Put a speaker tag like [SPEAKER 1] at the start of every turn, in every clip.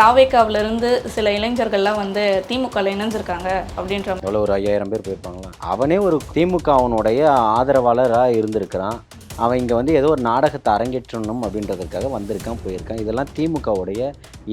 [SPEAKER 1] தாவேக்காவிலிருந்து சில இளைஞர்கள்லாம் வந்து திமுகவில் இணைஞ்சிருக்காங்க அப்படின்ற
[SPEAKER 2] எவ்வளோ ஒரு ஐயாயிரம் பேர் போயிருப்பாங்களா? அவனே ஒரு திமுக அவனுடைய ஆதரவாளராக இருந்திருக்கிறான். அவன் இங்கே வந்து ஏதோ ஒரு நாடகத்தை அரங்கேற்றணும் அப்படின்றதுக்காக வந்திருக்கான் போயிருக்கான். இதெல்லாம் திமுகவுடைய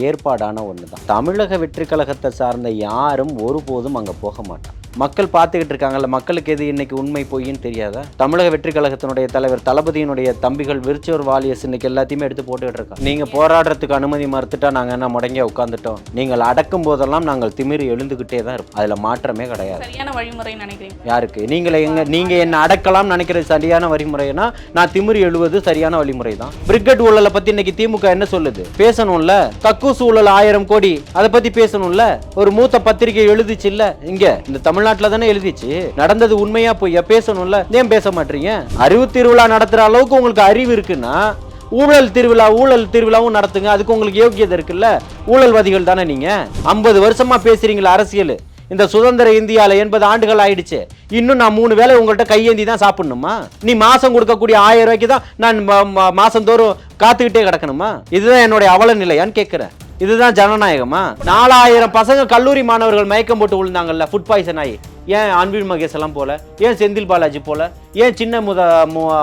[SPEAKER 2] ஏற்பாடான ஒன்று தான் தமிழக வெற்றி கழகத்தை சார்ந்த யாரும் ஒருபோதும் அங்கே போக மாட்டான். மக்கள் பார்த்துக்கிட்டு இருக்காங்கல்ல மக்களுக்கு எது இன்னைக்கு உண்மை பொய்ன்னு தெரியாதா? தமிழக வெற்றி கழகத்தினுடைய தலைவர் தளபதியினுடைய தம்பிகள் விருச்சோர் வாலியஸ் இன்னைக்கு எல்லாத்தையுமே எடுத்து போட்டுக்கிட்டு இருக்காங்க. நீங்கள் போராடுறதுக்கு அனுமதி மறுத்துட்டா நாங்கள் என்ன முடங்கிய உட்காந்துட்டோம் நீங்கள் அடக்கும் போதெல்லாம் நாங்கள் திமிரி எழுந்துக்கிட்டே தான் இருப்போம். அதில் மாற்றமே கிடையாது.
[SPEAKER 1] சரியான வழிமுறைன்னு நினைக்கிறீங்க
[SPEAKER 2] யாருக்கு? நீங்களே எங்க நீங்க என்ன அடக்கலாம் நினைக்கிறது சரியான வழிமுறைனா நான் திமிரி எழுவது சரியான வழிமுறை தான் பிரிகேட் ஊழலை பத்தி இன்னைக்கு திமுக என்ன சொல்லுது? பேசணும்ல? கக்கூஸ் ஊழல் ஆயிரம் கோடி. அதை பத்தி பேசணும்ல? ஒரு மூத்த பத்திரிகை எழுதிச்சு இல்ல? இங்க இந்த தமிழ்நாட்டில் தானே எழுதிச்சு? நடந்தது உண்மையா போய் பேசணும்ல. ஏன் பேச மாட்டீங்க? அறிவு திருவிழா நடத்துற அளவுக்கு உங்களுக்கு அறிவு இருக்குன்னா ஊழல் திருவிழா ஊழல் திருவிழாவும் நடத்துங்க. அதுக்கு உங்களுக்கு யோக்கியதை இருக்குல்ல? ஊழல்வாதிகள் தானே நீங்க? ஐம்பது வருஷமா பேசுறீங்களா அரசியல். இந்த சுதந்திர இந்தியால எண்பது ஆண்டுகள் ஆயிடுச்சு. இன்னும் நான் மூணு வேளை உங்கள்கிட்ட கையேந்தி தான் சாப்பிடணுமா? நீ மாசம் கொடுக்கக்கூடிய ஆயிரம் ரூபாய்க்கு தான் நான் ம- ம- காத்துக்கிட்டே கிடக்கணுமா? இதுதான் என்னுடைய அவல நிலையான்னு கேட்குறேன் இதுதான் ஜனநாயகமா? நாலாயிரம் பசங்க கல்லூரி மாணவர்கள் மயக்கம் போட்டு விழுந்தாங்கல்ல ஃபுட் பாய்சன் ஆகி. ஏன் அன்பில் மகேஷ் எல்லாம் போல? ஏன் செந்தில் பாலாஜி போல? ஏன் சின்ன முத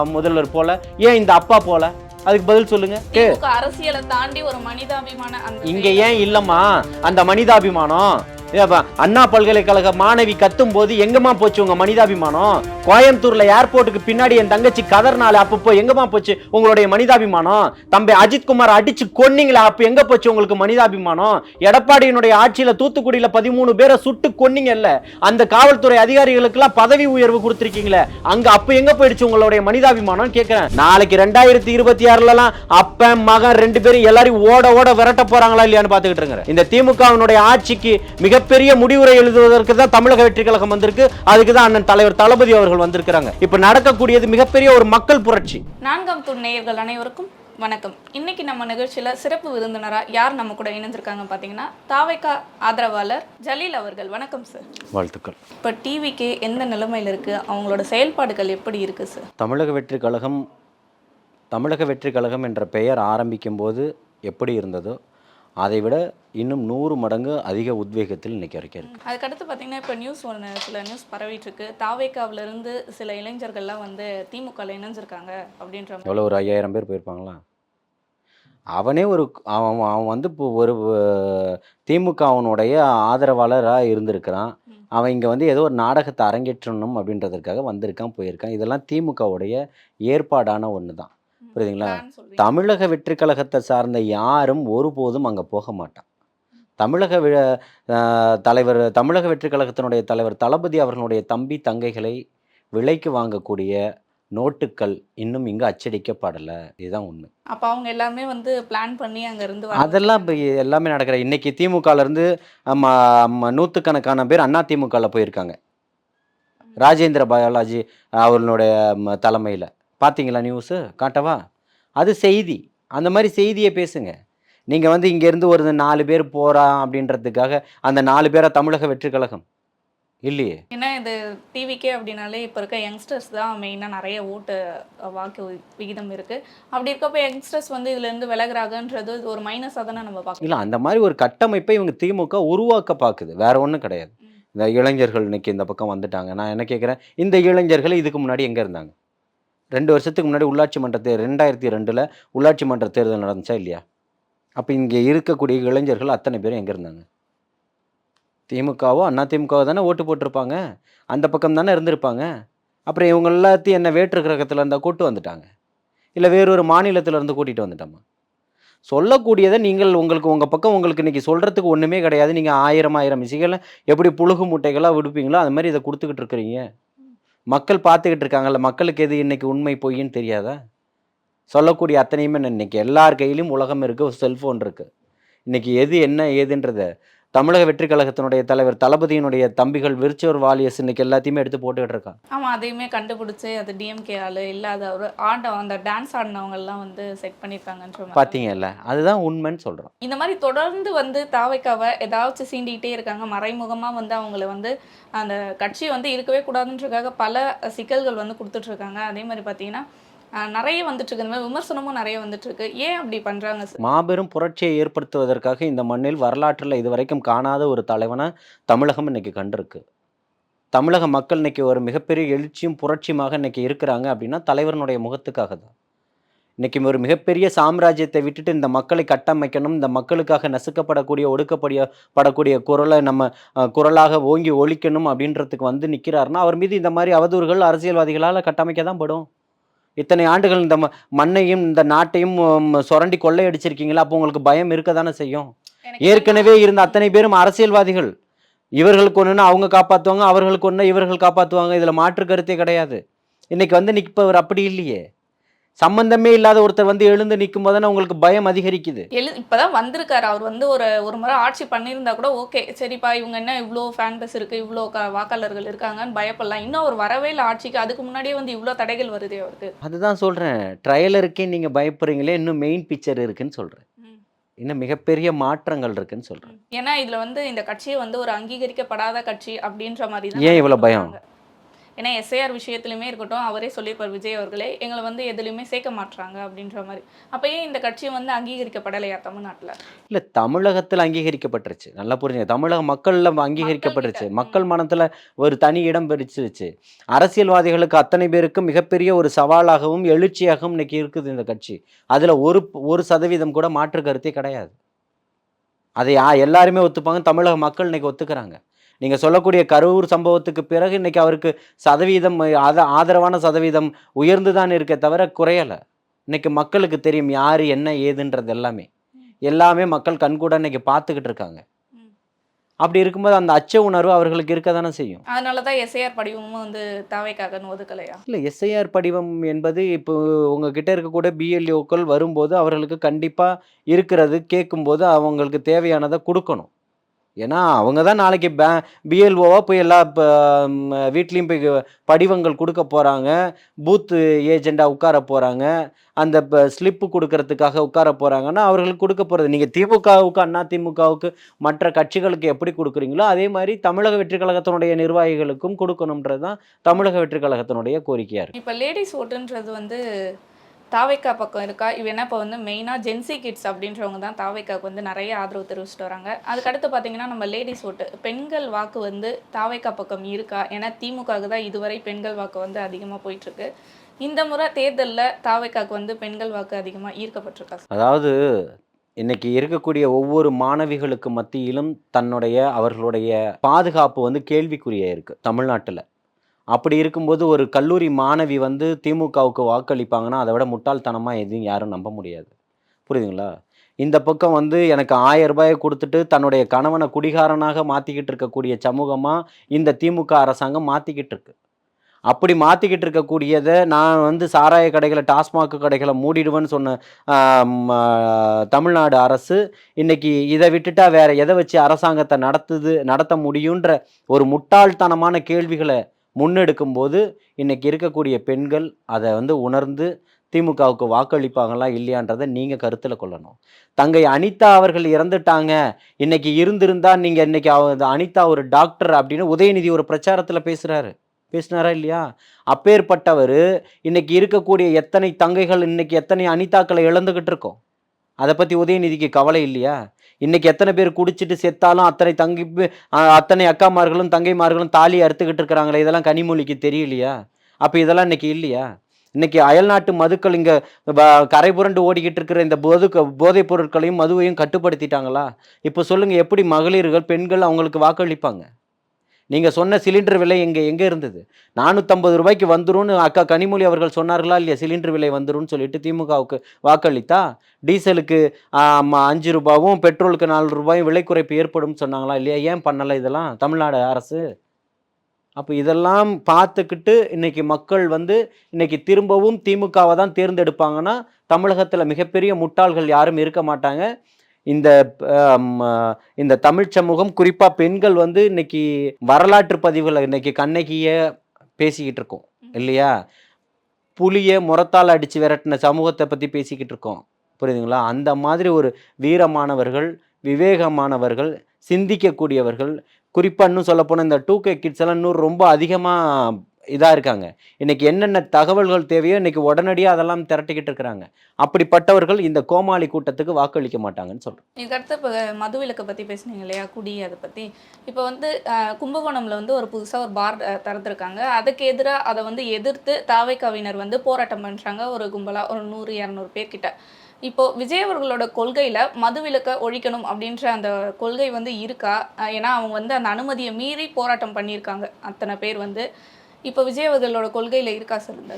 [SPEAKER 2] முதல்வர் போல? ஏன் இந்த அப்பா போல? அதுக்கு பதில் சொல்லுங்க.
[SPEAKER 1] அரசியலை தாண்டி ஒரு மனிதாபிமான
[SPEAKER 2] இங்க ஏன் இல்லம்மா? அந்த மனிதாபிமானம். அண்ணா பல்கலைக்கழக மாணவி கத்தும் போது எங்கம்மா போச்சு உங்க மனிதாபிமானம்? கோயம்புத்தூர்ல ஏர்போர்ட்டுக்கு பின்னாடி என் தங்கச்சி கதர்னால அப்பப்போ எங்கம்மா போச்சு உங்களுடைய மனிதாபிமானம்? தம்பி அஜித்குமார் அடிச்சு கொன்னீங்களா அப்ப எங்க போச்சு உங்களுக்கு மனிதாபிமானம்? எடப்பாடியினுடைய ஆட்சியில தூத்துக்குடியில பதிமூணு பேரை சுட்டு கொன்னீங்கல்ல அந்த காவல்துறை அதிகாரிகளுக்கெல்லாம் பதவி உயர்வு கொடுத்துருக்கீங்களே அங்க அப்ப எங்க போயிடுச்சு உங்களுடைய மனிதாபிமானம்? கேட்கிறேன் நாளைக்கு ரெண்டாயிரத்தி இருபத்தி ஆறுலலாம் அப்ப மகன் ரெண்டு பேரும் எல்லாரும் ஓட ஓட விரட்ட போறாங்களா இல்லையான்னு பாத்துக்கிட்டு இருக்கிறேன் இந்த திமுகவினுடைய ஆட்சிக்கு மிக மிகப்பெரிய முடிவுரை எழுதுவதற்கு தான் தமிழக வெற்றி கழகம் வந்திருக்கு. அதுக்கு தான் அண்ணன் தலைவர் தளபதி அவர்கள் வந்திருக்கிறாங்க. இப்ப நடக்கக்கூடியது மிகப்பெரிய ஒரு மக்கள் புரட்சி.
[SPEAKER 1] நான்காம் தூண் நேயர்கள் அனைவருக்கும் வணக்கம். இன்னைக்கு நம்ம நிகழ்ச்சியில சிறப்பு விருந்தினரா யார் நம்ம கூட இணைஞ்சிருக்காங்க பாத்தீங்கன்னா தாவேக்கா ஆதரவாளர் ஜலீல் அவர்கள். வணக்கம் சார்
[SPEAKER 2] வாழ்த்துக்கள்.
[SPEAKER 1] இப்போ டிவிக்கு எந்த நிலைமையில இருக்கு? அவங்களோட செயல்பாடுகள் எப்படி இருக்கு சார்
[SPEAKER 2] தமிழக வெற்றி கழகம் தமிழக வெற்றி கழகம் என்ற பெயர் ஆரம்பிக்கும் போது எப்படி இருந்ததோ அதை விட இன்னும் நூறு மடங்கு அதிக உத்வேகத்தில் இன்னைக்கு வரைக்கும் இருக்கு.
[SPEAKER 1] அதுக்கடுத்து பார்த்தீங்கன்னா இப்போ நியூஸ் ஒன்று சில நியூஸ் பரவிட்டு இருக்கு. தாவேக்காவுல இருந்து சில இளைஞர்கள்லாம் வந்து திமுக இணைஞ்சிருக்காங்க அப்படின்ற
[SPEAKER 2] எவ்வளோ ஒரு ஐயாயிரம் பேர் போயிருப்பாங்களா? அவனே ஒரு அவன் அவன் வந்து இப்போ ஒரு அஹ், திமுக அவனுடைய ஆதரவாளராக இருந்திருக்கிறான். அவன் இங்கே வந்து ஏதோ ஒரு நாடகத்தை அரங்கேற்றணும் அப்படின்றதுக்காக வந்திருக்கான் போயிருக்கான். இதெல்லாம் திமுகவுடைய ஏற்பாடான ஒன்று தான். புரியுதுங்களா? தமிழக வெற்றி கழகத்தை சார்ந்த யாரும் ஒருபோதும் அங்கே போக மாட்டான். தமிழக வி தலைவர் தமிழக வெற்றி கழகத்தினுடைய தலைவர் தளபதி அவர்களுடைய தம்பி தங்கைகளை விலைக்கு வாங்கக்கூடிய நோட்டுக்கள் இன்னும் இங்கு அச்சடிக்கப்படலை. இதுதான் உண்மை.
[SPEAKER 1] அப்ப அவங்க எல்லாமே வந்து பிளான் பண்ணி அங்க இருந்து வர
[SPEAKER 2] அதெல்லாம் இப்போ எல்லாமே நடக்கிற இன்னைக்கு திமுகல இருந்து ஆமா, ஆமா, நூற்றுக்கணக்கான பேர் அண்ணா திமுகல போயிருக்காங்க ராஜேந்திர பாலாஜி அவர்களுடைய தலைமையில. பார்த்தீங்களா நியூஸு காட்டவா? அது செய்தி. அந்த மாதிரி செய்தியை பேசுங்க. நீங்க வந்து இங்க இருந்து ஒரு நாலு பேர் போறான் அப்படின்றதுக்காக அந்த நாலு பேரை தமிழக வெற்றி கழகம். இல்லையே?
[SPEAKER 1] ஏன்னா இது டிவிக்கே அப்படின்னாலே இப்போ இருக்க யங்ஸ்டர்ஸ் தான் மெயினாக நிறைய ஓட்டு வாக்கு விகிதம் இருக்கு. அப்படி இருக்கப்ப யங்ஸ்டர்ஸ் வந்து இதுல இருந்து விலகுறாங்கன்றது இது ஒரு மைனஸாக தானே நம்ம பார்க்கலாம்
[SPEAKER 2] இல்லை அந்த மாதிரி ஒரு கட்டமைப்பை இவங்க திமுக உருவாக்க பார்க்குது. வேற ஒன்றும் கிடையாது. இந்த இளைஞர்கள் இன்னைக்கு இந்த பக்கம் வந்துட்டாங்க. நான் என்ன கேட்குறேன் இந்த இளைஞர்கள் இதுக்கு முன்னாடி எங்கே இருந்தாங்க? ரெண்டு வருஷத்துக்கு முன்னாடி உள்ளாட்சி மன்ற தேர் ரெண்டாயிரத்தி ரெண்டில் உள்ளாட்சி மன்ற தேர்தல் நடந்துச்சா இல்லையா? அப்போ இங்கே இருக்கக்கூடிய இளைஞர்கள் அத்தனை பேரும் எங்கே இருந்தாங்க? திமுகவோ அண்ணா திமுகவோ தானே ஓட்டு போட்டிருப்பாங்க. அந்த பக்கம் தானே இருந்திருப்பாங்க. அப்புறம் இவங்க எல்லாத்தையும் என்ன வேற்று கிரகத்தில் இருந்தால் கூட்டு வந்துட்டாங்க. இல்லை வேறொரு மாநிலத்தில் இருந்து கூட்டிகிட்டு வந்துட்டோமா? சொல்லக்கூடியதை நீங்கள் உங்களுக்கு உங்கள் பக்கம் உங்களுக்கு இன்றைக்கி சொல்கிறதுக்கு ஒன்றுமே கிடையாது. நீங்கள் ஆயிரம் ஆயிரம் இசைகளை எப்படி புழுகு மூட்டைகளாக விடுப்பீங்களோ அது மாதிரி இதை கொடுத்துக்கிட்டு இருக்கிறீங்க. மக்கள் பார்த்துக்கிட்டு இருக்காங்கல்ல மக்களுக்கு எது இன்றைக்கி உண்மை பொய்ன்னு தெரியாதா? சொல்லக்கூடிய அத்தனையுமே நான் இன்னைக்கு எல்லார் கையிலும் உலகம் இருக்குது செல்ஃபோன் இருக்குது இன்றைக்கி எது என்ன ஏதுன்றத தமிழக வெற்றி கழகத்தினுடைய தலைவர் தளபதியினுடைய தம்பிகள் விருச்சோர் வாலியஸ் இன்னைக்கு எல்லாத்தையுமே எடுத்து போட்டுக்கிட்டு இருக்கான்
[SPEAKER 1] ஆமா அதையுமே கண்டுபிடிச்சு அது டிஎம்கே ஆளு இல்லாத ஒரு ஆண்ட அந்த டான்ஸ் ஆடினவங்க எல்லாம் வந்து செட் பண்ணியிருக்காங்கன்ற மாதிரி.
[SPEAKER 2] பார்த்தீங்கல்ல அதுதான் உண்மைன்னு சொல்கிறோம்
[SPEAKER 1] இந்த மாதிரி தொடர்ந்து வந்து தாவைக்காவை ஏதாச்சும் சீண்டிகிட்டே இருக்காங்க மறைமுகமா வந்து அவங்கள வந்து அந்த கட்சி வந்து இருக்கவே கூடாதுன்றதுக்காக பல சிக்கல்கள் வந்து கொடுத்துட்டு இருக்காங்க. அதே மாதிரி பார்த்தீங்கன்னா நிறைய வந்துட்டு இருக்கு இந்த மாதிரி விமர்சனமும் நிறைய வந்துட்டு இருக்கு ஏன் அப்படி பண்றாங்க
[SPEAKER 2] மாபெரும் புரட்சியை ஏற்படுத்துவதற்காக இந்த மண்ணில் வரலாற்றில் இதுவரைக்கும் காணாத ஒரு தலைவனை தமிழகம் இன்னைக்கு கண்டிருக்கு. தமிழக மக்கள் இன்னைக்கு ஒரு மிகப்பெரிய எழுச்சியும் புரட்சியுமாக இன்னைக்கு இருக்கிறாங்க அப்படின்னா தலைவரனுடைய முகத்துக்காக தான். இன்னைக்கு ஒரு மிகப்பெரிய சாம்ராஜ்யத்தை விட்டுட்டு இந்த மக்களை கட்டமைக்கணும் இந்த மக்களுக்காக நசுக்கப்படக்கூடிய ஒடுக்கப்படிய படக்கூடிய குரலை நம்ம குரலாக ஓங்கி ஒழிக்கணும் அப்படின்றதுக்கு வந்து நிற்கிறாருன்னா அவர் மீது இந்த மாதிரி அவதூறுகள் அரசியல்வாதிகளால் கட்டமைக்க தான் படும். இத்தனை ஆண்டுகள் இந்த மண்ணையும் இந்த நாட்டையும் சுரண்டி கொள்ளையடிச்சிருக்கீங்களா? அப்போ உங்களுக்கு பயம் இருக்க தானே செய்யும் ஏற்கனவே இருந்த அத்தனை பேரும் அரசியல்வாதிகள். இவர்களுக்கு ஒன்றுனா அவங்க காப்பாற்றுவாங்க அவர்களுக்கு ஒன்று இவர்கள் காப்பாற்றுவாங்க இதில் மாற்று கருத்தே கிடையாது. இன்னைக்கு வந்து நிற்பவர் அப்படி இல்லையே. சம்பந்தமே இல்லாத ஒருத்தர் வந்து எழுந்து நிற்கும் போது உங்களுக்கு பயம் அதிகரிக்குது.
[SPEAKER 1] எழு இப்பதான் வந்திருக்காரு. அவர் வந்து ஒரு ஒரு முறை ஆட்சி பண்ணியிருந்தா கூட ஓகே சரிப்பா இவங்க என்ன இவ்வளோ ஃபேன் பேஸ் இருக்கு இவ்வளோ க வாக்காளர்கள் இருக்காங்கன்னு பயப்படலாம். இன்னும் அவர் வரவே இல்லை ஆட்சிக்கு. அதுக்கு முன்னாடியே வந்து இவ்வளோ தடைகள் வருதே அவருக்கு.
[SPEAKER 2] அதுதான் சொல்கிறேன் ட்ரையலருக்கே நீங்கள் பயப்படுறீங்களே இன்னும் மெயின் பிக்சர் இருக்குன்னு சொல்கிறேன். இன்னும் மிகப்பெரிய மாற்றங்கள் இருக்குன்னு சொல்கிறேன்
[SPEAKER 1] ஏன்னா இதுல வந்து இந்த கட்சியை வந்து ஒரு அங்கீகரிக்கப்படாத கட்சி அப்படின்ற மாதிரி
[SPEAKER 2] ஏன் இவ்வளவு பயம்?
[SPEAKER 1] ஏன்னா எஸ்ஐஆர் விஷயத்துலையுமே இருக்கட்டும் அவரே சொல்லியிருப்பார் விஜய் அவர்களே எங்களை வந்து எதுலையுமே சேர்க்க மாட்றாங்க அப்படின்ற மாதிரி. அப்ப ஏன் இந்த கட்சி வந்து அங்கீகரிக்கப்படலையா தமிழ்நாட்டுல?
[SPEAKER 2] இல்லை தமிழகத்தில் அங்கீகரிக்கப்பட்டுருச்சு. நல்லா புரிஞ்சுங்க. தமிழக மக்களில் அங்கீகரிக்கப்பட்டுருச்சு. மக்கள் மனத்தில் ஒரு தனி இடம் பிடிச்சிருச்சு அரசியல்வாதிகளுக்கு அத்தனை பேருக்கும் மிகப்பெரிய ஒரு சவாலாகவும் எழுச்சியாகவும் இன்னைக்கு இருக்குது இந்த கட்சி. அதில் ஒரு ஒரு சதவீதம் கூட மாற்று கருத்தே கிடையாது. அதை எல்லாருமே ஒத்துப்பாங்க. தமிழக மக்கள் இன்னைக்கு ஒத்துக்கிறாங்க. நீங்கள் சொல்லக்கூடிய கரூர் சம்பவத்துக்கு பிறகு இன்னைக்கு அவருக்கு சதவீதம் ஆத ஆதரவான சதவீதம் உயர்ந்து தான் இருக்கே தவிர குறையலை. இன்னைக்கு மக்களுக்கு தெரியும் யார் என்ன ஏதுன்றது எல்லாமே. எல்லாமே மக்கள் கண்கூட இன்னைக்கு பார்த்துக்கிட்டு இருக்காங்க. அப்படி இருக்கும்போது அந்த அச்ச உணர்வு அவர்களுக்கு இருக்க தானே செய்யும்.
[SPEAKER 1] அதனாலதான் எஸ்ஐஆர் படிவமும் வந்து தாவைக்காகன்னு ஒதுக்கலையா
[SPEAKER 2] இல்லை எஸ்ஐஆர் படிவம் என்பது இப்போ உங்ககிட்ட இருக்கக்கூடிய பிஎல்ஓக்கள் வரும்போது அவர்களுக்கு கண்டிப்பாக இருக்கிறது கேட்கும்போது அவங்களுக்கு தேவையானதை கொடுக்கணும். ஏன்னா அவங்க தான் நாளைக்கு பே பிஎல்ஓவாக போய் எல்லா இப்போ வீட்லேயும் போய் படிவங்கள் கொடுக்க போகிறாங்க பூத்து ஏஜெண்டாக உட்கார போகிறாங்க அந்த ஸ்லிப்பு கொடுக்கறதுக்காக உட்கார போகிறாங்கன்னா அவர்களுக்கு கொடுக்க போகிறது நீங்கள் திமுகவுக்கு அண்ணா திமுகவுக்கு மற்ற கட்சிகளுக்கு எப்படி கொடுக்குறீங்களோ அதே மாதிரி தமிழக வெற்றிக் கழகத்தினுடைய நிர்வாகிகளுக்கும் கொடுக்கணுன்றது தான் தமிழக வெற்றிக்கழகத்தினுடைய கோரிக்கையாக இருக்குது
[SPEAKER 1] இப்போ லேடிஸ் ஓட்டுன்றது வந்து தாவைக்கா பக்கம் இருக்கா? இவனா இப்போ வந்து மெயினாக ஜென்சி கிட்ஸ் அப்படின்றவங்க தான் தாவைக்காவுக்கு வந்து நிறைய ஆதரவு தெரிவிச்சிட்டு வராங்க. அதுக்கடுத்து பார்த்தீங்கன்னா நம்ம லேடிஸ் ஓட்டு. பெண்கள் வாக்கு வந்து தாவைக்கா பக்கம் இருக்கா? ஏன்னா திமுகவுக்கு தான் இதுவரை பெண்கள் வாக்கு வந்து அதிகமாக போயிட்டுருக்கு. இந்த முறை தேர்தலில் தாவைக்காவுக்கு வந்து பெண்கள் வாக்கு அதிகமாக ஈர்க்கப்பட்டிருக்கா?
[SPEAKER 2] அதாவது இன்னைக்கு இருக்கக்கூடிய ஒவ்வொரு மாணவிகளுக்கு மத்தியிலும் தன்னுடைய அவர்களுடைய பாதுகாப்பு வந்து கேள்விக்குறியாக இருக்குது தமிழ்நாட்டில். அப்படி இருக்கும்போது ஒரு கல்லூரி மாணவி வந்து திமுகவுக்கு வாக்களிப்பாங்கன்னா அதை விட முட்டாள்தனமாக எதுவும் யாரும் நம்ப முடியாது. புரியுதுங்களா? இந்த பக்கம் வந்து எனக்கு ஆயிரம் ரூபாயை கொடுத்துட்டு தன்னுடைய கணவனை குடிகாரனாக மாற்றிக்கிட்டு இருக்கக்கூடிய சமூகமாக இந்த திமுக அரசாங்கம் மாற்றிக்கிட்டு இருக்கு. அப்படி மாற்றிக்கிட்டு இருக்கக்கூடியதை நான் வந்து சாராய கடைகளை டாஸ்மாக் கடைகளை மூடிடுவேன்னு சொன்ன தமிழ்நாடு அரசு இன்னைக்கு இதை விட்டுட்டா வேற எதை வச்சு அரசாங்கத்தை நடத்துது நடத்த முடியுன்ற ஒரு முட்டாள்தனமான கேள்விகளை முன்னெடுக்கும் போது இன்றைக்கி இருக்கக்கூடிய பெண்கள் அதை வந்து உணர்ந்து திமுகவுக்கு வாக்களிப்பாங்களா இல்லையான்றதை நீங்கள் கருத்தில் கொள்ளணும். தங்கை அனிதா அவர்கள் இறந்துட்டாங்க. இன்னைக்கு இருந்திருந்தா நீங்கள் இன்னைக்கு அவ அனிதா ஒரு டாக்டர் அப்படின்னு உதயநிதி ஒரு பிரச்சாரத்தில் பேசுகிறாரு பேசினாரா இல்லையா? அப்பேற்பட்டவர் இன்னைக்கு இருக்கக்கூடிய எத்தனை தங்கைகள் இன்னைக்கு எத்தனை அனிதாக்களை இழந்துக்கிட்டு இருக்கோம். அதை பற்றி உதயநிதிக்கு கவலை இல்லையா? இன்னைக்கு எத்தனை பேர் குடிச்சிட்டு செத்தாலும் அத்தனை தங்கி அத்தனை அக்காமார்களும் தங்கைமார்களும் தாலி அறுத்துக்கிட்டு இருக்கிறாங்களே இதெல்லாம் கனிமொழிக்கு தெரியலையா? அப்போ இதெல்லாம் இன்னைக்கு இல்லையா? இன்னைக்கு அயல்நாட்டு மதுக்கள் இங்கே கரை புரண்டு ஓடிக்கிட்டு இருக்கிற இந்த போது போதைப் பொருட்களையும் மதுவையும் கட்டுப்படுத்திட்டாங்களா? இப்போ சொல்லுங்கள் எப்படி மகளிர்கள் பெண்கள் அவங்களுக்கு வாக்களிப்பாங்க? நீங்கள் சொன்ன சிலிண்டர் விலை எங்கே எங்கே இருந்தது? நானூற்றம்பது ரூபாய்க்கு வந்துரும்னு அக்கா கனிமொழி அவர்கள் சொன்னார்களா இல்லையா? சிலிண்டர் விலை வந்துரும்னு சொல்லிட்டு திமுகவுக்கு வாக்களித்தா? டீசலுக்கு அஞ்சு ரூபாவும் பெட்ரோலுக்கு நாலு ரூபாயும் விலை குறைப்பு ஏற்படும் சொன்னாங்களா இல்லையா? ஏன் பண்ணலை இதெல்லாம் தமிழ்நாடு அரசு? அப்போ இதெல்லாம் பார்த்துக்கிட்டு இன்னைக்கு மக்கள் வந்து இன்னைக்கு திரும்பவும் திமுகவை தான் தேர்ந்தெடுப்பாங்கன்னா தமிழகத்தில் மிகப்பெரிய முட்டாள்கள் யாரும் இருக்க மாட்டாங்க. இந்த இந்த தமிழ் சமூகம் குறிப்பாக பெண்கள் வந்து இன்னைக்கு வரலாற்று பதிவுகளை இன்னைக்கு கண்ணகியை பேசிக்கிட்டு இருக்கோம் இல்லையா? புலியை முறத்தால் அடித்து விரட்டின சமூகத்தை பற்றி பேசிக்கிட்டு இருக்கோம் புரியுதுங்களா? அந்த மாதிரி ஒரு வீரமானவர்கள் விவேகமானவர்கள் சிந்திக்கக்கூடியவர்கள் குறிப்பாக இன்னும் சொல்லப்போனால் இந்த டூ கே கிட்ஸ் எல்லாம் இன்னும் ரொம்ப அதிகமாக இதாக இருக்காங்க. இன்னைக்கு என்னென்ன தகவல்கள் தேவையோ இன்றைக்கி உடனடியாக அதெல்லாம் திரட்டிக்கிட்டு இருக்கிறாங்க. அப்படிப்பட்டவர்கள் இந்த கோமாளி கூட்டத்துக்கு வாக்களிக்க மாட்டாங்கன்னு சொல்கிறேன்
[SPEAKER 1] இதுக்கடுத்து இப்போ மதுவிலக்கை பற்றி பேசுனீங்க இல்லையா? குடி அதை பற்றி இப்போ வந்து கும்பகோணமில் கும்பகோணம்ல வந்து ஒரு புதுசாக ஒரு பார் திறந்துருக்காங்க. அதுக்கு எதிராக அதை வந்து எதிர்த்து தாவை கவிஞர் வந்து போராட்டம் பண்ணுறாங்க ஒரு கும்பலாக ஒரு நூறு இரநூறு பேர்கிட்ட. இப்போ விஜய் அவர்களோட கொள்கையில மதுவிலக்க ஒழிக்கணும் அப்படின்ற அந்த கொள்கை வந்து இருக்கா? ஏன்னா அவங்க வந்து அந்த அனுமதியை மீறி போராட்டம் பண்ணியிருக்காங்க. அத்தனை பேர் வந்து இப்போ விஜய் அவர்களோட கொள்கையில் இருக்கா சொல்லுங்க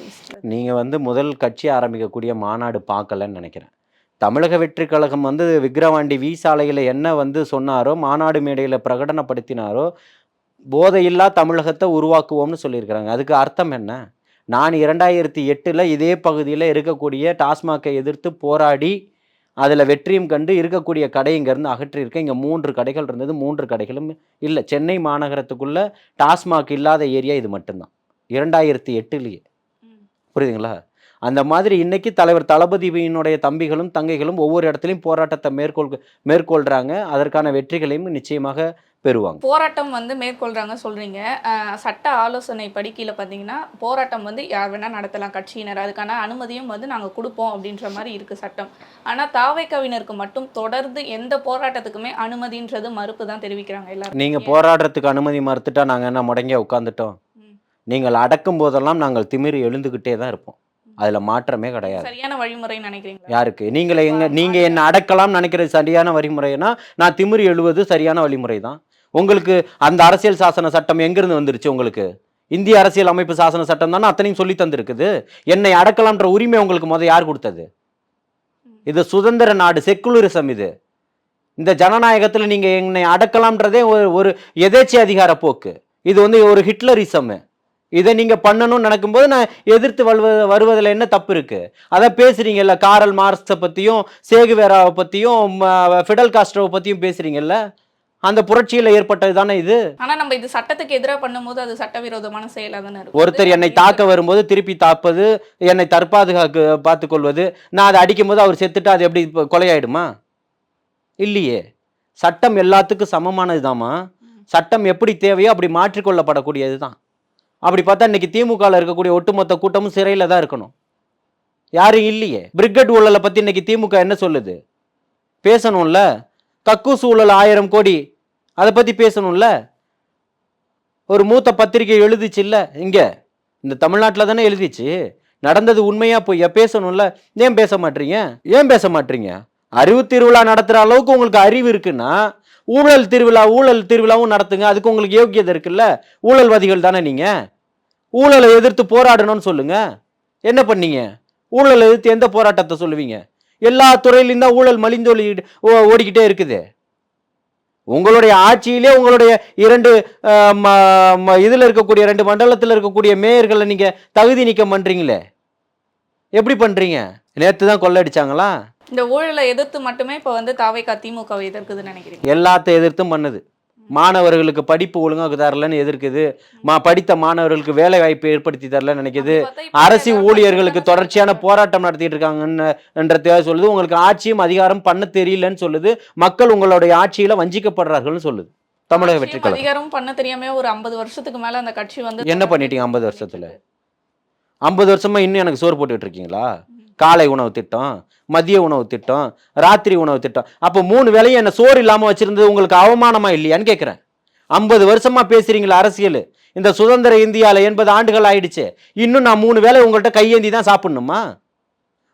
[SPEAKER 2] நீங்கள் வந்து முதல் கட்சி ஆரம்பிக்கக்கூடிய மாநாடு பார்க்கலன்னு நினைக்கிறேன். தமிழக வெற்றி கழகம் வந்து விக்ரவாண்டி வி சாலையில் என்ன வந்து சொன்னாரோ மாநாடு மேடையில் பிரகடனப்படுத்தினாரோ போதையில்லா தமிழகத்தை உருவாக்குவோம்னு சொல்லியிருக்கிறாங்க. அதுக்கு அர்த்தம் என்ன? நான் இரண்டாயிரத்தி எட்டில் இதே பகுதியில் இருக்கக்கூடிய டாஸ்மாகை எதிர்த்து போராடி அதில் வெற்றியும் கண்டு இருக்கக்கூடிய கடை இங்கேருந்து அகற்றியிருக்கேன். இங்கே மூன்று கடைகள் இருந்தது. மூன்று கடைகளும் இல்லை சென்னை மாநகரத்துக்குள்ளே டாஸ்மாக் இல்லாத ஏரியா இது மட்டும்தான். இரண்டாயிரத்தி எட்டுலேயே. புரியுதுங்களா? அந்த மாதிரி இன்னைக்கு தலைவர் தளபதியினுடைய தம்பிகளும் தங்கைகளும் ஒவ்வொரு இடத்துலையும் போராட்டத்தை மேற்கொள் மேற்கொள்றாங்க. அதற்கான வெற்றிகளையும் நிச்சயமாக பெறுவாங்க.
[SPEAKER 1] போராட்டம் வந்து மேற்கொள்றாங்க சொல்றீங்க. அஹ் சட்ட ஆலோசனை படி கீழே பார்த்தீங்கன்னா போராட்டம் வந்து யார் வேணா நடத்தலாம் கட்சியினர். அதுக்கான அனுமதியும் வந்து நாங்க கொடுப்போம் அப்படின்ற மாதிரி இருக்கு சட்டம். ஆனா தாவைக்கவினருக்கு மட்டும் தொடர்ந்து எந்த போராட்டத்துக்குமே அனுமதின்றது மறுப்பு தான் தெரிவிக்கிறாங்க எல்லாரும்.
[SPEAKER 2] நீங்க போராடுறதுக்கு அனுமதி மறுத்துட்டா நாங்க என்ன முடங்கிய உட்காந்துட்டோம். நீங்கள் அடக்கும் போதெல்லாம் நாங்கள் திமிரி எழுந்துக்கிட்டே தான் இருப்போம். அதுல மாற்றமே கிடையாது.
[SPEAKER 1] சரியான வழிமுறை நினைக்கிறீங்களா?
[SPEAKER 2] யாருக்கு? நீங்களே எங்க நீங்க என்ன அடக்கலாம் நினைக்கிறது சரியான வழிமுறைனா நான் திமிரி எழுவது சரியான வழிமுறை தான். உங்களுக்கு அந்த அரசியல் சாசன சட்டம் எங்கிருந்து வந்துருச்சு உங்களுக்கு? இந்திய அரசியல் அமைப்பு சாசன சட்டம் தானே அத்தனையும் சொல்லி தந்திருக்குது. என்னை அடக்கலாம்ன்ற உரிமை உங்களுக்கு முத யார் கொடுத்தது? இது சுதந்திர நாடு செக்குலரிசம் இது. இந்த ஜனநாயகத்தில் நீங்க என்னை அடக்கலாம்ன்றதே ஒரு ஒரு எதேச்சி அதிகார போக்கு. இது வந்து ஒரு ஹிட்லரிசம். இதை நீங்க பண்ணணும்னு நினைக்கும்போது நான் எதிர்த்து வருவ வருவதில் என்ன தப்பு இருக்கு? அதை பேசுறீங்கல்ல காரல் மார்க்ஸை பத்தியும் சேகுவேராவை பத்தியும் ம, ஃபிடல் காஸ்ட்ரோவை பத்தியும் பேசுறீங்கல்ல? அந்த புரட்சியில ஏற்பட்டது தானே இது?
[SPEAKER 1] ஆனா நம்ம இது சட்டத்துக்கு எதிராக பண்ணும்போது அது சட்டவிரோதமான செயலா தானே
[SPEAKER 2] ஒருத்தர் என்னை தாக்க வரும்போது திருப்பி தாப்பது என்னை தற்பாதுகாக்க பார்த்து கொள்வது நான் அதை அடிக்கும்போது அவர் செத்துட்டு அது எப்படி கொலையாயிடுமா? இல்லையே. சட்டம் எல்லாத்துக்கும் சமமானதுதாம்மா. சட்டம் எப்படி தேவையோ அப்படி மாற்றிக்கொள்ளப்படக்கூடியது தான் அப்படி பார்த்தா இன்னைக்கு திமுகவில் இருக்கக்கூடிய ஒட்டுமொத்த கூட்டமும் சிறையில் தான் இருக்கணும். யாரும் இல்லையே. பிரிகட் ஊழலை பற்றி இன்னைக்கு திமுக என்ன சொல்லுது? பேசணும்ல. கக்கூஸ் ஊழல் ஆயிரம் கோடி. அதை பற்றி பேசணும்ல. ஒரு மூத்த பத்திரிகை எழுதிச்சுல்ல இங்கே. இந்த தமிழ்நாட்டில் தானே எழுதிச்சு. நடந்தது உண்மையாக பொய்யா பேசணும்ல? ஏன் பேச மாட்டீங்க? ஏன் பேச மாட்டீங்க? அறிவு திருவிழா நடத்துகிற அளவுக்கு உங்களுக்கு அறிவு இருக்குன்னா ஊழல் திருவிழா ஊழல் திருவிழாவும் நடத்துங்க. அதுக்கு உங்களுக்கு யோக்கியதை இருக்குல்ல. ஊழல்வாதிகள் தானே நீங்கள் ஊழலை எதிர்த்து போராடணும்னு சொல்லுங்க. என்ன பண்ணீங்க? ஊழலை எதிர்த்து எந்த போராட்டத்தை சொல்லுவீங்க? எல்லா துறையிலையும் தான் ஊழல் மலிந்தொலி ஓ- ஓடிக்கிட்டே இருக்குது. உங்களுடைய ஆட்சியிலே உங்களுடைய இரண்டு இதுல இருக்கக்கூடிய ரெண்டு மண்டலத்தில் இருக்கக்கூடிய மேயர்களை நீங்க தகுதி நீக்கம் பண்றீங்களே. எப்படி பண்றீங்க? நேத்து தான் கொள்ளடிச்சாங்களா?
[SPEAKER 1] இந்த ஊழலை எதிர்த்து மட்டுமே இப்போ வந்து தாவைக்கா திமுகவை எதிர்க்குதுன்னு நினைக்கிறீங்க.
[SPEAKER 2] எல்லாத்த எதிர்த்தும் பண்ணுது. மாணவர்களுக்கு படிப்பு ஒழுங்காக தரலன்னு எதிர்க்குது. மா படித்த மாணவர்களுக்கு வேலை வாய்ப்பு ஏற்படுத்தி தரலன்னு நினைக்குது. அரசு ஊழியர்களுக்கு தொடர்ச்சியான. போராட்டம் நடத்திட்டு இருக்காங்கன்னு என்றதை சொல்லுது. உங்களுக்கு ஆட்சியும் அதிகாரம் பண்ண தெரியலன்னு சொல்லுது. மக்கள் உங்களுடைய ஆட்சியில வஞ்சிக்கப்படுறார்கள்னு சொல்லுது. தமிழக வெற்றி
[SPEAKER 1] அதிகாரம் பண்ண தெரியாம ஒரு ஐம்பது வருஷத்துக்கு மேல அந்த கட்சி வந்து
[SPEAKER 2] என்ன பண்ணிட்டீங்க ஐம்பது வருஷத்துல? ஐம்பது வருஷமா இன்னும் எனக்கு சோறு போட்டுட்டு இருக்கீங்களா? காலை உணவு திட்டம். மதிய உணவு திட்டம் ராத்திரி உணவு திட்டம். அப்போ மூணு வேளையும் என்ன சோறு இல்லாம வச்சிருந்தது உங்களுக்கு அவமானமா இல்லையான்னு கேட்குறேன் ஐம்பது வருஷமா பேசுறீங்களா அரசியல். இந்த சுதந்திர இந்தியால எண்பது ஆண்டுகள் ஆயிடுச்சு. இன்னும் நான் மூணு வேளை உங்கள்கிட்ட கையேந்தி தான் சாப்பிடணுமா?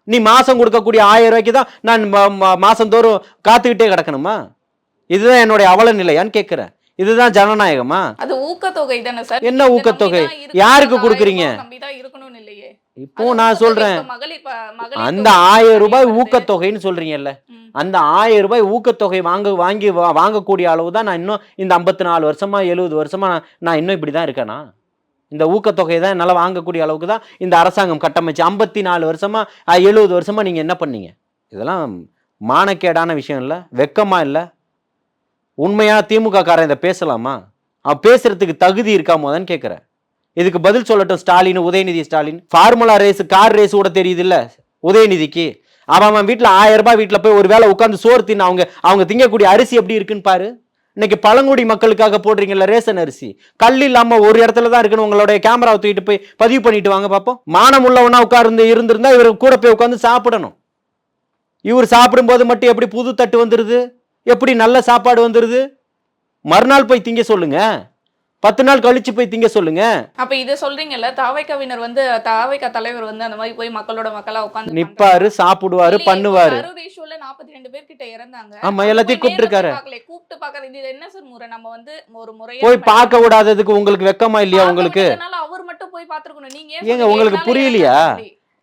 [SPEAKER 2] நீ மாசம் கொடுக்கக்கூடிய ஆயிரம் ரூபாய்க்கு தான் நான் ம- ம- மாசந்தோறும் காத்துக்கிட்டே கிடக்கணுமா? இதுதான் என்னுடைய அவல நிலையான்னு கேட்குறேன் இதுதான் ஜனநாயகமா?
[SPEAKER 1] அது ஊக்கத்தொகை தானே சார்.
[SPEAKER 2] என்ன ஊக்கத்தொகை? யாருக்கு கொடுக்குறீங்க? இப்போ நான் சொல்றேன். அந்த ஆயிரம் ரூபாய் ஊக்கத்தொகைன்னு சொல்றீங்கல்ல. அந்த ஆயிரம் ரூபாய் ஊக்கத்தொகை வாங்க வாங்கி வாங்கக்கூடிய அளவு தான் நான் இன்னும் இந்த ஐம்பத்தி நாலு வருஷமா எழுபது வருஷமா நான் இன்னும் இப்படி தான் இருக்கேனா? இந்த ஊக்கத்தொகை தான் என்னால் வாங்கக்கூடிய அளவுக்கு தான் இந்த அரசாங்கம் கட்டமைச்சு ஐம்பத்தி நாலு வருஷமா எழுபது வருஷமா நீங்கள் என்ன பண்ணீங்க? இதெல்லாம் மானக்கேடான விஷயம் இல்லை வெக்கமா இல்லை. உண்மையான திமுக காரன் இதை பேசலாமா? அவன் பேசுறதுக்கு தகுதி இருக்கா முதன்னு கேட்குறேன் இதுக்கு பதில் சொல்லட்டும் Stalin Udhayanidhi Stalin. Formula race car race கூட தெரியுது இல்ல உதயநிதிக்கு. அவன் அவன் வீட்டில் ஆயிரம் ரூபாய் வீட்டில் போய் ஒரு வேளை உட்காந்து சோறு தின்னு அவங்க அவங்க திங்கக்கூடிய அரிசி எப்படி இருக்குன்னு பாரு. இன்னைக்கு பழங்குடி மக்களுக்காக போடுறீங்கல்ல ரேஷன் அரிசி. கல் இல்லாம ஒரு இடத்துல தான் இருக்குன்னு உங்களுடைய கேமராவை தூக்கிட்டு போய் பதிவு பண்ணிட்டு வாங்க பார்ப்போம் மானம் உள்ளவனா உட்கார்ந்து இருந்திருந்தா இவர் கூட போய் உட்காந்து சாப்பிடணும். இவர் சாப்பிடும்போது மட்டும் எப்படி புது தட்டு வந்துருது? எப்படி நல்ல சாப்பாடு வந்துருது? மறுநாள் போய் திங்க சொல்லுங்க. பத்து நாள் கழிச்சு போய் திங்க சொல்லுங்க.
[SPEAKER 1] அப்ப இதை சொல்றீங்கல்ல தாவைக்காவினர் வந்து தாவைக்கா தலைவர் வந்து அந்த மாதிரி போய் மக்களோட மக்களா உட்காந்து
[SPEAKER 2] நிப்பாரு சாப்பிடுவாரு பண்ணுவாரு.
[SPEAKER 1] அறுபது இஷ்யூல நாற்பத்தி ரெண்டு பேர் கிட்ட இறந்தாங்க.
[SPEAKER 2] ஆமா, எல்லாத்தையும் கூப்பிட்டிருக்காரு.
[SPEAKER 1] கூப்பிட்டு பார்க்கறது இது என்ன சார் முறை? நம்ம வந்து ஒரு முறையா
[SPEAKER 2] போய் பார்க்க விடாததுக்கு உங்களுக்கு வெக்கமா இல்லையா உங்களுக்கு?
[SPEAKER 1] அவர் மட்டும் போய் பார்த்திருக்கணும். நீங்க
[SPEAKER 2] ஏங்க? உங்களுக்கு புரியலையா?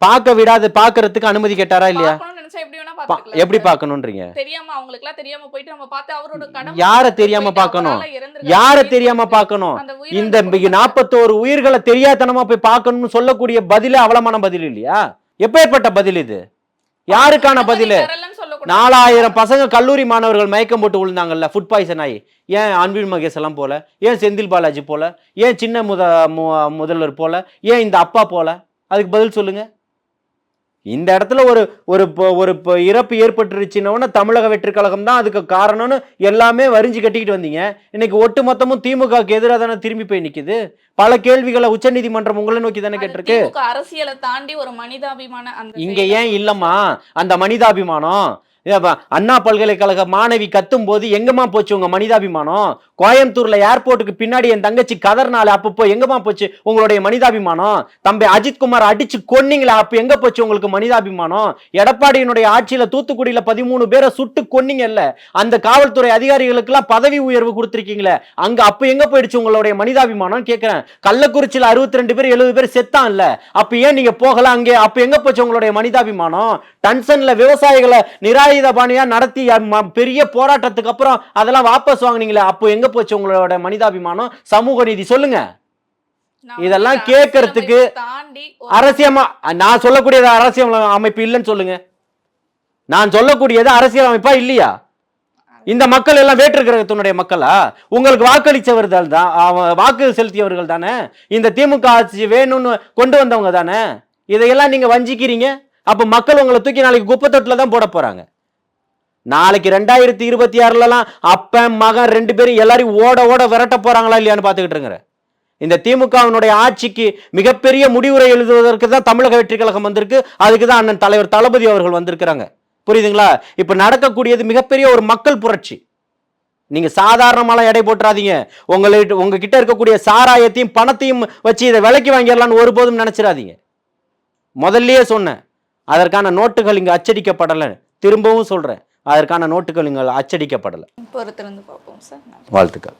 [SPEAKER 2] பார்க்க விடாத பார்க்கறதுக்கு அனுமதி கேட்டாரா இல்லையா?
[SPEAKER 1] எப்படி வேணா
[SPEAKER 2] பா-
[SPEAKER 1] பார்த்துக்கலாம்.
[SPEAKER 2] எப்படி
[SPEAKER 1] சார்.
[SPEAKER 2] பார்க்கணுன்றீங்க?
[SPEAKER 1] தெரியாம அவங்களுக்கு எல்லாம் தெரியாம போயிட்டு நம்ம பார்த்து அவரோட கடமை
[SPEAKER 2] யார தெரியாம பார்க்கணும்? யார தெரியாம பார்க்கணும்? இந்த நாற்பத்தோரு உயிர்களை தெரியாதனமா போய் பார்க்கணும்னு சொல்லக்கூடிய பதிலே அவலமான பதில் இல்லையா? எப்பேற்பட்ட பதில் இது? யாருக்கான பதில். நாலாயிரம் பசங்க கல்லூரி மாணவர்கள் மயக்கம் போட்டு விழுந்தாங்கல்ல ஃபுட் பாய்சன் ஆகி. ஏன் அன்பில் மகேஷ் எல்லாம் போல? ஏன் செந்தில் பாலாஜி போல? ஏன் சின்ன முத முதல்வர் போல? ஏன் இந்த அப்பா போல? அதுக்கு பதில் சொல்லுங்க. இந்த இடத்துல ஒரு ஒரு ஒரு இறப்பு ஏற்பட்டுருச்சுன்னொன்னே தமிழக வெற்றி கழகம் தான் அதுக்கு காரணம்னு எல்லாமே வரிஞ்சு கட்டிக்கிட்டு வந்தீங்க. இன்னைக்கு ஒட்டு மொத்தமும் திமுகவுக்கு எதிராக தானே திரும்பி போய் நிக்குது? பல கேள்விகளை உச்சநீதிமன்றம் உங்களை நோக்கி தானே கேட்டிருக்கு?
[SPEAKER 1] அரசியலை தாண்டி ஒரு மனிதாபிமான
[SPEAKER 2] இங்க ஏன் இல்லம்மா? அந்த மனிதாபிமானம் அண்ணா பல்கலைக்கழக மாணவி கத்தும் போது எங்கம்மா போச்சு உங்க மனிதாபிமானம்? கோயம்புத்தூர்ல ஏர்போர்ட்டுக்கு பின்னாடி என் தங்கச்சி கதர்னால அப்பப்போ எங்கம்மா போச்சு உங்களுடைய மனிதாபிமானம்? தம்பி அஜித்குமார் அடிச்சு கொன்னீங்களே அப்ப எங்க போச்சு உங்களுக்கு மனிதாபிமானம்? எடப்பாடியினுடைய ஆட்சியில தூத்துக்குடியில பதிமூணு பேரை சுட்டு கொன்னீங்கல்ல அந்த காவல்துறை அதிகாரிகளுக்கெல்லாம் பதவி உயர்வு கொடுத்துருக்கீங்களே அங்க அப்ப எங்க போயிடுச்சு உங்களுடைய மனிதாபிமானம்? கேட்கிறேன் கள்ளக்குறிச்சியில அறுபத்தி ரெண்டு பேர் எழுபது பேர் செத்தான்ல அப்ப ஏன் நீங்க போகலாம் அங்கே? அப்ப எங்க போச்சு உங்களுடைய மனிதாபிமானம்? டன்சன்ல விவசாயிகளை நிராயுத பாணியா நடத்தி பெரிய போராட்டத்துக்கு அப்புறம் அதெல்லாம் வாபஸ் வாங்குனீங்களே அப்போ எங்க போச்சு உங்களோட மனிதாபிமானம்? சமூக நீதி சொல்லுங்க. இதெல்லாம் கேட்கறதுக்கு அரசியமா நான் சொல்லக்கூடியது அரசியல் அமைப்பு இல்லைன்னு சொல்லுங்க. நான் சொல்லக்கூடியது அரசியல் அமைப்பா இல்லையா? இந்த மக்கள் எல்லாம் வேற்று கிரகத்தினுடைய மக்களா? உங்களுக்கு வாக்களிச்சவர்கள் தான் வாக்கு செலுத்தியவர்கள் தானே? இந்த திமுக ஆட்சி வேணும்னு கொண்டு வந்தவங்க தானே? இதையெல்லாம் நீங்க வஞ்சிக்கிறீங்க? அப்ப மக்கள் உங்களை தூக்கி நாளைக்கு குப்பத்தொட்டில தான் போட போறாங்க. நாளைக்கு ரெண்டாயிரத்தி இருபத்தி ஆறுலலாம் அப்பன் மகன் ரெண்டு பேரும் எல்லாரையும் ஓட ஓட விரட்ட போறாங்களா இல்லையான்னு பார்த்துக்கிட்டு இருக்கிறேன் இந்த திமுகவினுடைய ஆட்சிக்கு மிகப்பெரிய முடிவுரை எழுதுவதற்கு தான் தமிழக வெற்றி கழகம் வந்திருக்கு. அதுக்கு தான் அண்ணன் தலைவர் தளபதி அவர்கள் வந்திருக்கிறாங்க. புரியுதுங்களா? இப்ப நடக்கக்கூடியது மிகப்பெரிய ஒரு மக்கள் புரட்சி. நீங்க சாதாரணமாலாம் எடை போட்டுறாதீங்க. உங்கள்கிட்ட உங்ககிட்ட இருக்கக்கூடிய சாராயத்தையும் பணத்தையும் வச்சு இதை விலைக்கு வாங்கிடலான்னு ஒருபோதும் நினைச்சிடாதீங்க. முதல்லயே சொன்னேன் அதற்கான நோட்டுகள் இங்க அச்சடிக்கப்படலை. திரும்பவும் சொல்றேன் அதற்கான நோட்டுகள் இங்க அச்சடிக்கப்படலை.
[SPEAKER 1] பொறுத்திருந்து பார்ப்போம் சார்.
[SPEAKER 2] வாழ்த்துக்கள்.